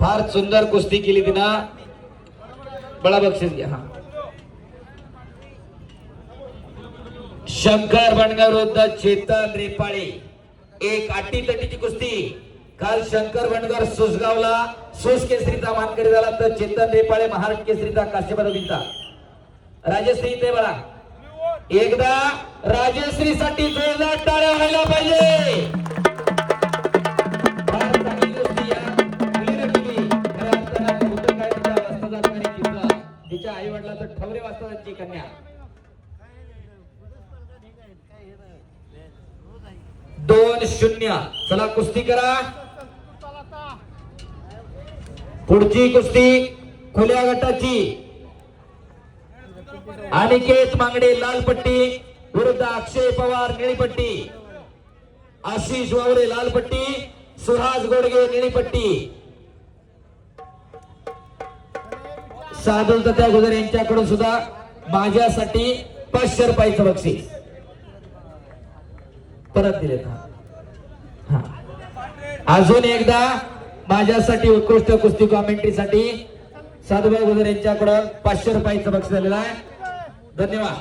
फार सुंदर कुस्ती केली तिनं. बळा बक्षीस घ्या. हा. शंकर बंडगर विरुद्ध चेतन रेपाळे. एक आटी तटीची कुस्ती. काल शंकर बंडगर सुसगावला सुस केसरीचा मानकरी झाला तर चेतन रेपाळे महाराष्ट्र केसरीचा काश्यपदवीचा राजश्री ते बघा. एकदा राजश्रीसाठी जोरदार टाळ्या व्हायला पाहिजे. वास्तवांची कन्या. दोन शून्य. चला कुस्ती करा. पुढची कुस्ती खुल्या गटाची. अनिकेत मांगडे लाल पट्टी विरुद्ध अक्षय पवार निळीपट्टी. आशिष वावरे लाल पट्टी सुहास गोडगे निळीपट्टी. पट्टी तत्या गुजर यांच्याकडून सुद्धा माझ्यासाठी पाचशे रुपयाचं बक्षीस. परत दिले हा. अजून एकदा माझ्यासाठी उत्कृष्ट कुस्ती कॉमेंट्रीसाठी साधुभाई गुजर यांच्याकडून पाचशे रुपयाचं बक्षीस झालेलं आहे. धन्यवाद.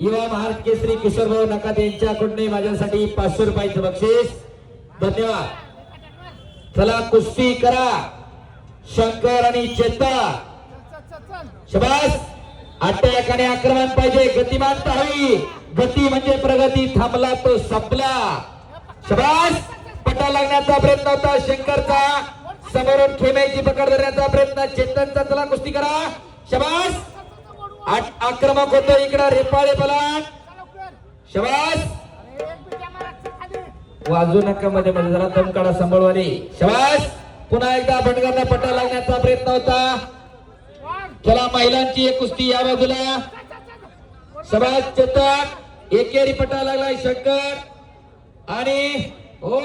युवा महाराष्ट्र केसरी किशोरभाऊ भाऊ यांच्याकडून माझ्यासाठी पाचशे रुपयाचं बक्षीस. धन्यवाद. चला कुस्ती करा. शंकर आणि चेता. शबास अटॅक आणि आक्रमण पाहिजे गतिमानता हवी गती म्हणजे प्रगती थांबला तो संपला. शबास पटा लागण्याचा प्रयत्न होता शंकरचा. समोरून खेमायची पकड धरण्याचा प्रयत्न चेतनचा चला कुस्ती करा. शबास आक्रमक होतो इकडं रेपाळे बलाट शबास. वाजू नका मध्ये मध्ये जरा दम काढा सांभाळवानी शबास. पुन्हा एकदा भटकरला पट्टा लागण्याचा प्रयत्न होता. चला महिलांची एक कुस्ती या बाजूला. सभाज चेतक एकेरी पट्टा लागलाय शंकर. आणि हो.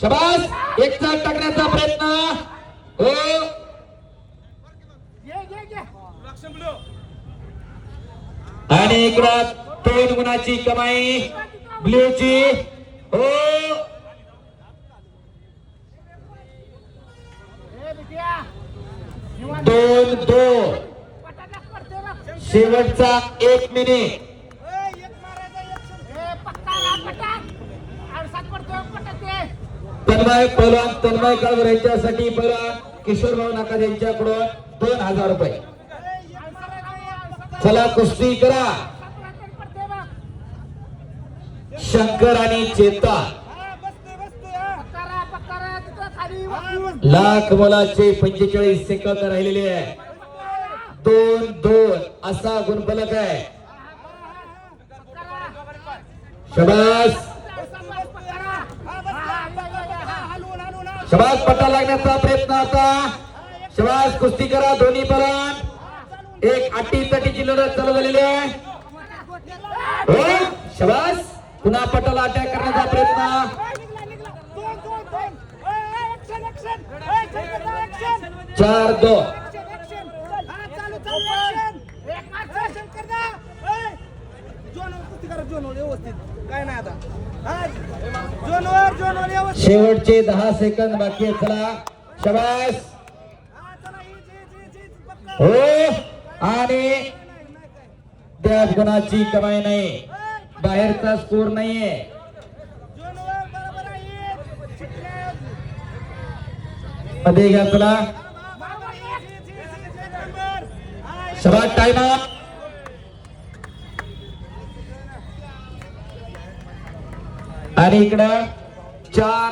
शबास एकचा टाकण्याचा प्रयत्न. हो. आणि इकडं दोन गुणाची कमाई ब्ल्यूची हो. दोन दोन शेवटचा एक मिनिट तन्मय पहलवान तन्मय काळवर यांच्यासाठी पहलवान? किशोर भाऊ नाका यांच्याकडून दोन हजार रुपये. चला कुस्ती करा. शंकर आणि चेता. लाख मोलाचे पंचेचाळीस सेकंद राहिलेले आहे. दोन दोन असा गुणफलक आहे. शबास. शबास पट्टा लागण्याचा प्रयत्न आता. शबास कुस्ती करा दोन्ही परान एक अटी तटीची लढत चालू झालेली आहे. हो, शबास. पुन्हा पटाला अटॅक करण्याचा प्रयत्न. चार व्यवस्थित. शेवटचे दहा सेकंद बाकी चला शबास. हो आणि त्याच गुणाची कमाई नाही. बाहेरचा स्कोर नाहीये. मध्ये घ्या चला बाबा, टाइम आणि इकडं चार